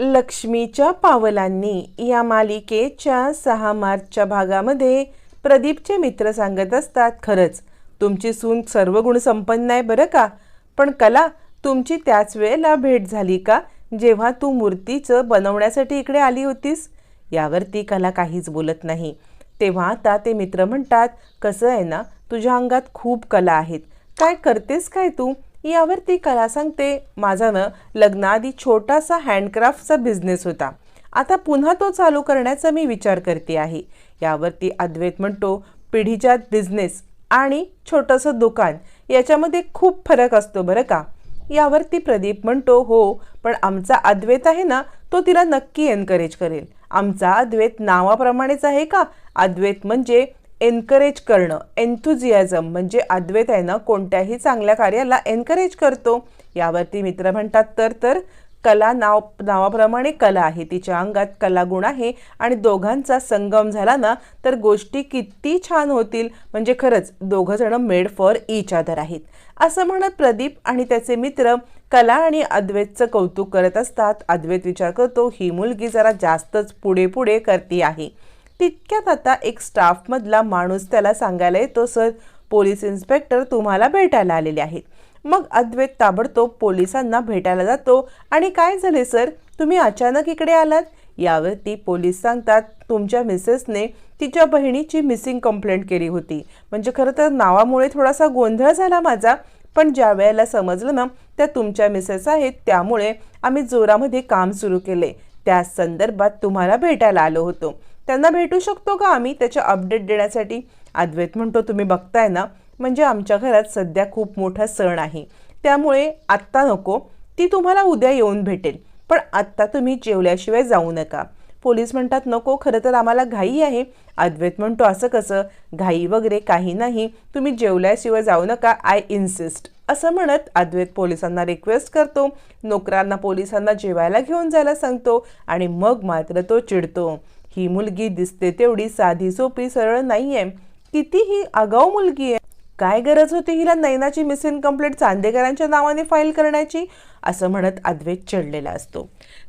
लक्ष्मीच्या पावलांनी या मालिकेच्या सहा मार्चच्या भागामध्ये प्रदीपचे मित्र सांगत असतात खरंच तुमची सून सर्व गुण संपन्न आहे बरं का? पण कला तुमची त्याच वेळेला भेट झाली का? जेव्हा तू मूर्तीचं बनवण्यासाठी इकडे आली होतीस? यावर ती कला काहीच बोलत नाही. तेव्हा आता ते मित्र म्हणतात कसं आहे ना तुझ्या अंगात खूप कला आहेत. काय करतेस काय तू? यावरती कला सांगते माझा ना लग्नाआधी छोटासा हँडक्राफ्टचा बिझनेस होता. आता पुन्हा तो चालू करण्याचा मी विचार करते आहे. यावरती अद्वैत म्हणतो पिढीजात बिझनेस आणि छोटंसं दुकान याच्यामध्ये खूप फरक असतो बरं का? यावरती प्रदीप म्हणतो हो पण आमचा अद्वैत आहे ना तो तिला नक्की एनकरेज करेल. आमचा अद्वैत नावाप्रमाणेच आहे का? अद्वैत म्हणजे एनकरेज करणं एन्थुझियाझम म्हणजे अद्वैत आहे ना कोणत्याही चांगल्या कार्याला एनकरेज करतो. यावरती मित्र म्हणतात तर तर कला नाव नावाप्रमाणे कला आहे. तिच्या अंगात कलागुण आहे आणि दोघांचा संगम झाला ना तर गोष्टी किती छान होतील. म्हणजे खरंच दोघं जण मेड फॉर इच अदर आहेत. असं म्हणत प्रदीप आणि त्याचे मित्र कला आणि अद्वैतचं कौतुक करत असतात. अद्वैत विचार करतो ही मुलगी जरा जास्तच पुढे पुढे करती आहे. तितक्यात आता एक स्टाफमधला माणूस त्याला सांगायला येतो सर पोलीस इन्स्पेक्टर तुम्हाला भेटायला आलेले आहेत. मग अद्वैत ताबडतोब पोलिसांना भेटायला जातो. आणि काय झाले सर? तुम्ही अचानक इकडे आलात? यावरती पोलीस सांगतात तुमच्या मिसेसने तिच्या बहिणीची मिसिंग कंप्लेंट केली होती. म्हणजे खरं तर नावामुळे थोडासा गोंधळ झाला माझा. पण ज्या वेळेला समजलं ना त्या तुमच्या मिसेस आहेत त्यामुळे आम्ही जोरामध्ये काम सुरू केले. त्या संदर्भात तुम्हाला भेटायला आलो होतो. त्यांना भेटू शकतो का आम्ही? त्याच्या अपडेट देण्यासाठी. अद्वैत म्हणतो तुम्ही बघताय ना म्हणजे आमच्या घरात सध्या खूप मोठा सण आहे. त्यामुळे आत्ता नको. ती तुम्हाला उद्या येऊन भेटेल. पण आत्ता तुम्ही जेवल्याशिवाय जाऊ नका. पोलीस म्हणतात नको खरं तर आम्हाला घाई आहे. अद्वैत म्हणतो असं कसं? घाई वगैरे काही नाही. तुम्ही जेवल्याशिवाय जाऊ नका. आय इन्सिस्ट असं म्हणत अद्वैत पोलिसांना रिक्वेस्ट करतो. नोकरांना पोलिसांना जेवायला घेऊन जायला सांगतो आणि मग मात्र तो चिडतो. ही मुलगी दिसते तेवढी साधी सोपी सरळ नाही आहे किती ही आगाऊ मुलगी आहे काय गरज होती हिला नैनाची मिसिंग कंप्लेंट चांदेकरांच्या नावाने फाईल करण्याची? असं म्हणत अद्वैत चिडलेला असतो.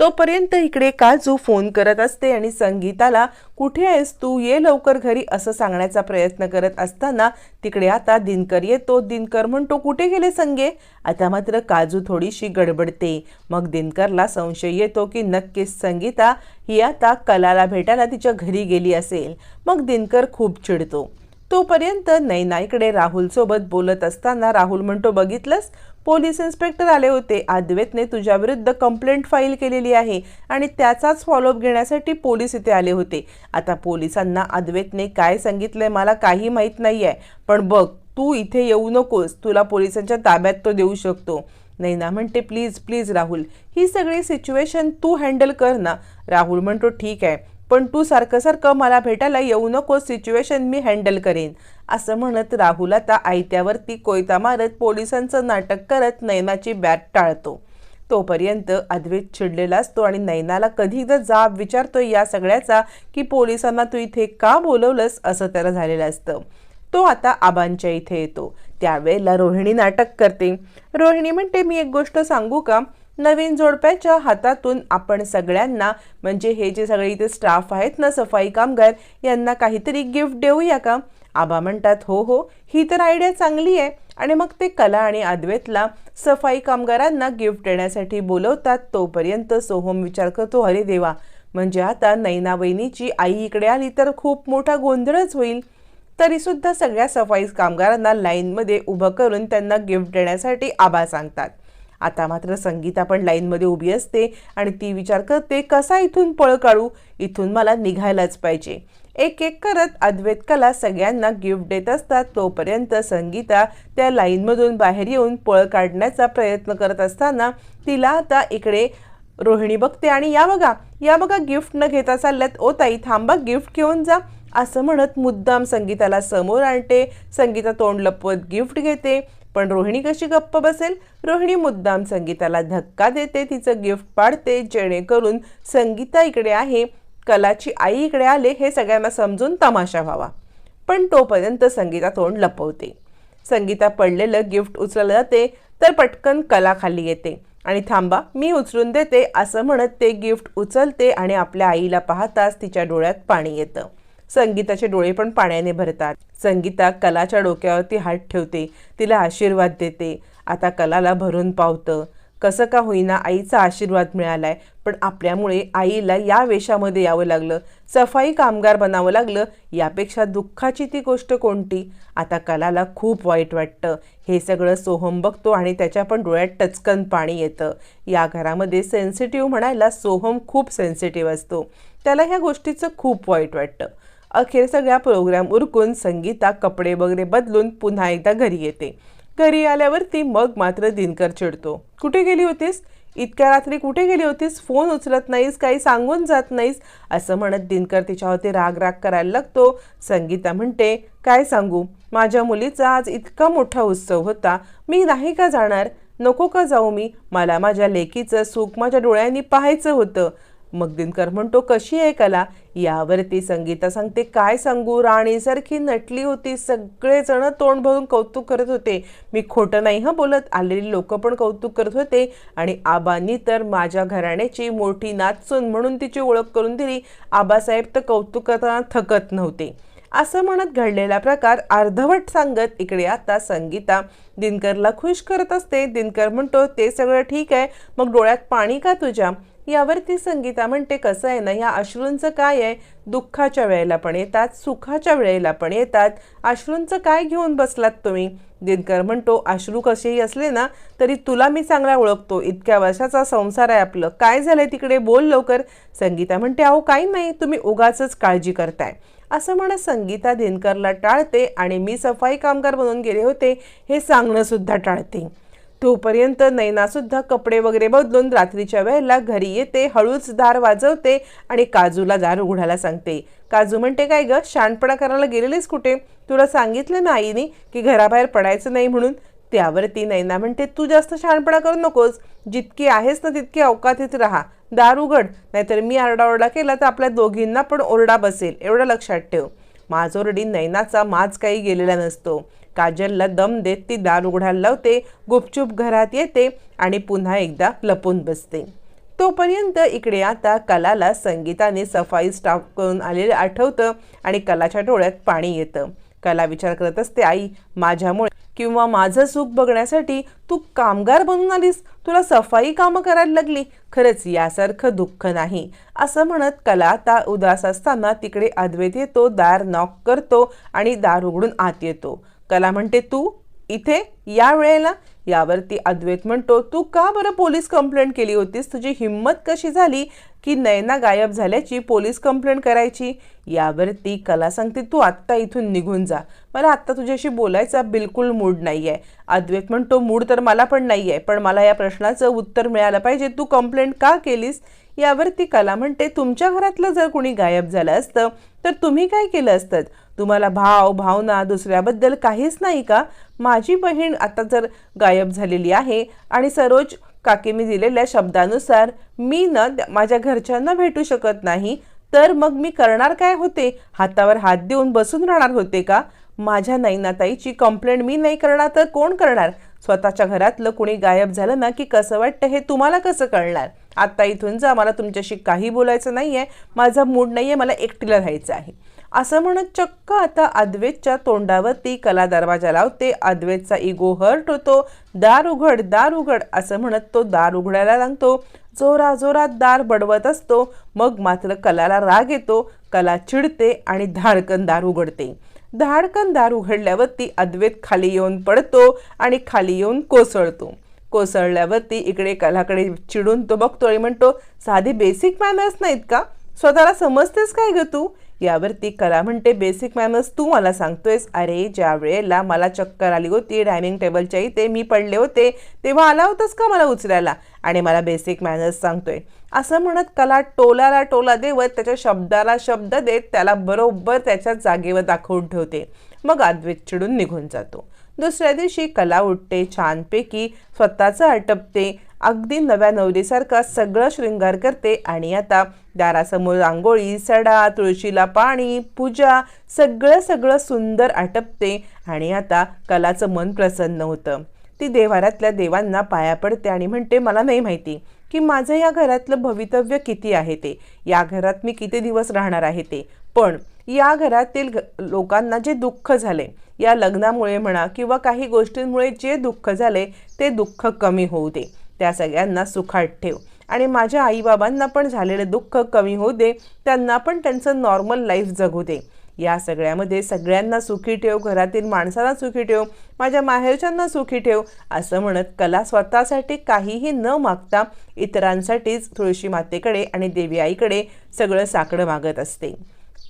तोपर्यंत इकडे काजू फोन करत असते आणि संगीताला कुठे आहेस तू? ये लवकर घरी असं सांगण्याचा प्रयत्न करत असताना तिकडे आता दिनकर येतो. दिनकर म्हणतो कुठे गेले संगे? आता मात्र काजू थोडीशी गडबडते. मग दिनकरला संशय येतो की नक्कीच संगीता ही आता कलाला भेटायला तिच्या घरी गेली असेल. मग दिनकर खूप चिडतो. तोपर्यंत नैना इकडे राहुलसोबत बोलत असताना राहुल म्हणतो बघितलंस? पोलीस इन्स्पेक्टर आले होते. अद्वैतने तुझ्या विरुद्ध कंप्लेंट फाईल केलेली आहे आणि त्याचाच फॉलोअप घेण्यासाठी पोलीस इथे आले होते. आता पोलिसांना अद्वैतने काय सांगितलंय मला काही माहीत नाही आहे पण बघ तू इथे येऊ नकोस. तुला पोलिसांच्या ताब्यात तो देऊ शकतो. नैना म्हणते प्लीज प्लीज राहुल ही सगळी सिच्युएशन तू हँडल कर ना. राहुल म्हणतो ठीक आहे. पण तू सारखं सारखं मला भेटायला येऊ नको सिच्युएशन मी हँडल करेन. असं म्हणत राहुल आता आयत्यावरती कोयता मारत पोलिसांचं नाटक करत नैनाची बॅट टाळतो. तोपर्यंत अद्वैत चिडलेला असतो आणि नैनाला कधी एकदा जाब विचारतोय या सगळ्याचा की पोलिसांना तू इथे का बोलवलंस असं त्याला झालेलं असतं. तो आता आबांच्या इथे येतो. त्यावेळेला रोहिणी नाटक करते. रोहिणी म्हणते मी एक गोष्ट सांगू का? नवीन जोडप्याच्या हातातून आपण सगळ्यांना म्हणजे हे जे सगळे इथे स्टाफ आहेत ना सफाई कामगार यांना काहीतरी गिफ्ट देऊया का? आबा म्हणतात हो हो ही तर आयडिया चांगली आहे. आणि मग ते कला आणि अद्वैतला सफाई कामगारांना गिफ्ट देण्यासाठी बोलवतात. तोपर्यंत सोहम विचार करतो अरे देवा म्हणजे आता नैना वहिनीची आई इकडे आली तर खूप मोठा गोंधळच होईल. तरीसुद्धा सगळ्या सफाई कामगारांना लाईनमध्ये उभं करून त्यांना गिफ्ट देण्यासाठी आबा सांगतात. आता मात्र संगीता पण लाईनमध्ये उभी असते आणि ती विचार करते कसा इथून पळ काढू? इथून मला निघायलाच पाहिजे. एक एक करत अद्वैत कला सगळ्यांना गिफ्ट देत असतात. तोपर्यंत संगीता त्या लाईनमधून बाहेर येऊन पळ काढण्याचा प्रयत्न करत असताना तिला आता इकडे रोहिणी बघते आणि या बघा या बघा गिफ्ट न घेता चालल्यात. ओ ताई थांबा गिफ्ट घेऊन जा. असं म्हणत मुद्दाम संगीताला समोर आणते. संगीता तोंड लपवत गिफ्ट घेते. पण रोहिणी कशी गप्प बसेल? रोहिणी मुद्दाम संगीताला धक्का देते तिचं गिफ्ट पाडते जेणेकरून संगीता इकडे आहे कलाची आई इकडे आले हे सगळ्यांना समजून तमाशा व्हावा. पण तोपर्यंत संगीता तोंड लपवते. संगीता पडलेलं गिफ्ट उचललं जाते तर पटकन कला खाली येते. आणि थांबा मी उचलून देते असं म्हणत ते गिफ्ट उचलते आणि आपल्या आईला पाहताच तिच्या डोळ्यात पाणी येतं. संगीताचे डोळे पण पाण्याने भरतात. संगीता कलाच्या डोक्यावरती हात ठेवते. तिला आशीर्वाद देते. आता कलाला भरून पावतं. कसं का होईना आईचा आशीर्वाद मिळालाय. पण आपल्यामुळे आईला या वेशामध्ये यावं लागलं. सफाई कामगार बनावं लागलं. यापेक्षा दुःखाची ती गोष्ट कोणती? आता कलाला खूप वाईट वाटतं. हे सगळं सोहम बघतो आणि त्याच्या पण डोळ्यात टचकन पाणी येतं. या घरामध्ये सेन्सिटिव्ह म्हणायला सोहम खूप सेन्सिटिव्ह असतो. त्याला ह्या गोष्टीचं खूप वाईट वाटतं. अखेर सगळ्या प्रोग्राम उरकून संगीता कपडे वगैरे बदलून पुन्हा एकदा घरी येते. घरी आल्यावरती मग मात्र दिनकर चिडतो. कुठे गेली होतीस? इतक्या रात्री कुठे गेली होतीस? फोन उचलत नाहीस काही सांगून जात नाहीस असं म्हणत दिनकर तिच्यावरती राग राग करायला लागतो. संगीता म्हणते काय सांगू? माझ्या मुलीचा आज इतका मोठा उत्सव होता. मी नाही का जाणार? नको का जाऊ मी? मला माझ्या लेकीचं सुख माझ्या डोळ्यांनी पाहायचं होतं. मग दिनकर म्हणतो कशी आहे कला? यावरती संगीता सांगते काय सांगू? राणीसारखी नटली होती. सगळेजण तोंड भरून कौतुक करत होते. मी खोटं नाही हं बोलत. आलेली लोक पण कौतुक करत होते. आणि आबांनी तर माझ्या घराण्याची मोठी नाचसून म्हणून तिची ओळख करून दिली. आबासाहेब तर कौतुक करताना थकत नव्हते. असं म्हणत घडलेला प्रकार अर्धवट सांगत इकडे आता संगीता दिनकरला खुश करत असते. दिनकर म्हणतो ते सगळं ठीक आहे. मग डोळ्यात पाणी का तुझ्या? यावरती संगीता म्हणते कसं आहे ना ह्या अश्रूंचं काय आहे? दुःखाच्या वेळेला पण येतात सुखाच्या वेळेला पण येतात. अश्रूंचं काय घेऊन बसलात तुम्ही? दिनकर म्हणतो अश्रू कसेही असले ना तरी तुला मी चांगला ओळखतो. इतक्या वर्षाचा संसार आहे आपलं. काय झालंय तिकडे? बोल लवकर. संगीता म्हणते अहो काही नाही. तुम्ही उगाच काळजी करताय. असं म्हणत संगीता दिनकरला टाळते आणि मी सफाई कामगार बनून गेले होते हे सांगणं सुद्धा टाळते. तोपर्यंत नैनासुद्धा कपडे वगैरे बदलून रात्रीच्या वेळेला घरी येते हळूच दार वाजवते आणि काजूला दार उघडायला सांगते. काजू म्हणते काय गं शानपणा करायला गेलेलीस कुठे? तुला सांगितलं ना आईने की घराबाहेर पडायचं नाही म्हणून. त्यावरती नैना म्हणते तू जास्त शहाणपणा करू नकोस. जितकी आहेस ना तितकी अवकातीत राहा. दार उघड. नाहीतर मी आरडाओरडा केला तर आपल्या दोघींना पण ओरडा बसेल. एवढं लक्षात ठेव. माझोरडी नैनाचा माज काही गेलेला नसतो. काजलला दम देत ती दार उघडायला लावते गुपचूप घरात येते आणि पुन्हा एकदा लपून बसते. तोपर्यंत इकडे आता कलाला संगीताने सफाई स्टाफ करून आलेलं आठवतं आणि कलाच्या डोळ्यात पाणी येतं. कला विचार करत असते आई माझ्यामुळे किंवा माझं सुख बघण्यासाठी तू कामगार बनून आलीस. तुला सफाई कामं करायला लागली. खरंच यासारखं दुःख नाही. असं म्हणत कला आता उदास असताना तिकडे अद्वैत येतो दार नॉक करतो आणि दार उघडून आत येतो. कला म्हणते तू इथे या वेळेला यावरती अद्वैत म्हणतो. तू का बरं पोलीस कंप्लेंट केली होतीस? तुझी हिंमत कशी झाली की नयना गायब झाल्याची पोलीस कंप्लेंट करायची? यावरती कला सांगते तू आत्ता इथून निघून जा. मला आत्ता तुझ्याशी बोलायचा बिलकुल मूड नाही आहे अद्वैत म्हणतो मूड तर मला पण नाही आहे पण मला या प्रश्नाचं उत्तर मिळालं पाहिजे. तू कंप्लेंट का केलीस? यावरती कला म्हणते तुमच्या घरातलं जर कोणी गायब झालं असतं तर तुम्ही काय केलं असतं? तुम्हाला भाव भावना दुसऱ्याबद्दल काहीच नाही का? माझी बहीण आता जर गायब झालेली आहे आणि सरोज काकी मी दिलेल्या शब्दानुसार मी न माझ्या घरच्यांना भेटू शकत नाही तर मग मी करणार काय होते? हातावर हात देऊन बसून राहणार होते का? माझ्या नैनाताईची कंप्लेंट मी नाही करणार तर कोण करणार? स्वतःच्या घरातलं कुणी गायब झालं ना की कसं वाटतं हे तुम्हाला कसं कळणार? आत्ता इथून जा मला तुमच्याशी काही बोलायचं नाही आहे माझा मूड नाही आहे मला एकटीला राहायचं आहे. असं म्हणत चक्क आता अद्वेतच्या तोंडावरती कला दरवाजा लावते. अद्वेतचा इगो हर्ट होतो. दार उघड दार उघड असं म्हणत तो दार उघडायला लागतो. जोरा जोरात दार बडवत असतो. मग मात्र कलाला राग येतो. कला चिडते आणि धाडकन दार उघडते. धाडकन दार उघडल्यावरती अद्वैत खाली येऊन पडतो आणि खाली येऊन कोसळतो. कोसळल्यावरती इकडे कलाकडे चिडून तो बघतो आणि म्हणतो साधी बेसिक मॅनर्स नाहीत का? स्वतःला समजतेस काय ग तू? यावरती कला म्हणते बेसिक मॅनर्स तू मला सांगतोयस अरे ज्या वेळेला मला चक्कर आली होती डायनिंग टेबलच्या इथे मी पडले होते तेव्हा आला होतास का मला उचलायला? आणि मला बेसिक मॅनर्स सांगतोय. असं म्हणत कला टोलाला टोला देवत त्याच्या शब्दाला शब्द देत त्याला बरोबर त्याच्या जागेवर दाखवून ठेवते. मग अद्वैत चिडून निघून जातो. दुसऱ्या दिवशी कला उठते छानपैकी स्वतःचं आटपते अगदी नव्या नवरीसारखा सगळं शृंगार करते आणि आता दारासमोर रांगोळी सडा तुळशीला पाणी पूजा सगळं सगळं सुंदर आटपते आणि आता कलाचं मन प्रसन्न होतं. ती देवारातल्या देवांना पाया पडते आणि म्हणते मला नाही माहिती की माझं या घरातलं भवितव्य किती आहे ते. या घरात मी किती दिवस राहणार आहे ते. पण या घरातील घ- लोकांना जे दुःख झाले या लग्नामुळे म्हणा किंवा काही गोष्टींमुळे जे दुःख झाले ते दुःख कमी होऊ दे. त्या सगळ्यांना सुखात ठेव. आणि माझ्या आईबाबांना पण झालेलं दुःख कमी होऊ दे. त्यांना पण त्यांचं नॉर्मल लाईफ जगू दे. या सगळ्यामध्ये सगळ्यांना सुखी ठेव घरातील माणसांना सुखी ठेव माझ्या माहेरच्यांना सुखी ठेव असं म्हणत कला स्वतःसाठी काहीही न मागता इतरांसाठीच तुळशी मातेकडे आणि देवी आईकडे सगळं साकडं मागत असते.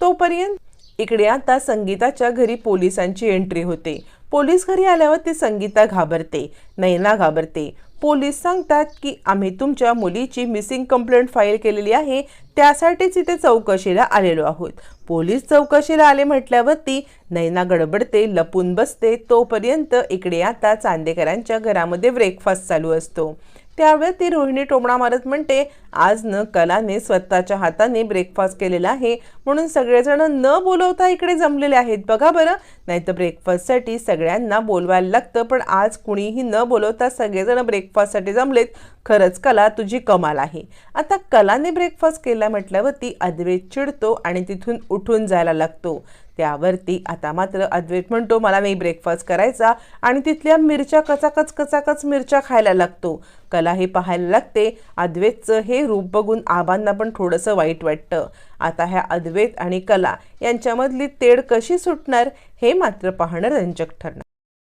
तोपर्यंत इकडे आता संगीताच्या घरी पोलिसांची एंट्री होते. पोलीस घरी आल्यावर ती संगीता घाबरते नैना घाबरते. पोलीस सांगतात की आम्ही तुमच्या मुलीची मिसिंग कंप्लेंट फाईल केलेली आहे. त्यासाठीच इथे चौकशीला आलेलो आहोत. पोलीस चौकशीला आले म्हटल्यावरती नैना गडबडते लपून बसते. तोपर्यंत इकडे आता चांदेकरांच्या घरामध्ये ब्रेकफास्ट चालू असतो. त्यावेळेस ती रोहिणी टोमणा मारत म्हणते आज न कलाने स्वतःच्या हाताने ब्रेकफास्ट केलेला आहे. म्हणून सगळेजण न बोलवता इकडे जमलेले आहेत. बघा बरं नाही तर ब्रेकफास्टसाठी सगळ्यांना बोलवायला लागतं. पण आज कुणीही न बोलवता सगळेजण ब्रेकफास्टसाठी जमलेत. खरंच कला तुझी कमाल आहे. आता कलाने ब्रेकफास्ट केला म्हटल्यावरती अद्वैत चिडतो आणि तिथून उठून जायला लागतो. त्यावरती आता मात्र अद्वैत म्हणतो मला नाही ब्रेकफास्ट करायचा. आणि तिथल्या मिरच्या कचाकच कचाकच मिरच्या खायला लागतो. कला हे पाहायला लागते. अद्वैतचं हे रूप बघून आबांना पण थोडंसं वाईट वाटतं. आता ह्या अद्वैत आणि कला यांच्यामधली तेढ कशी सुटणार हे मात्र पाहणं रंजक ठरणार.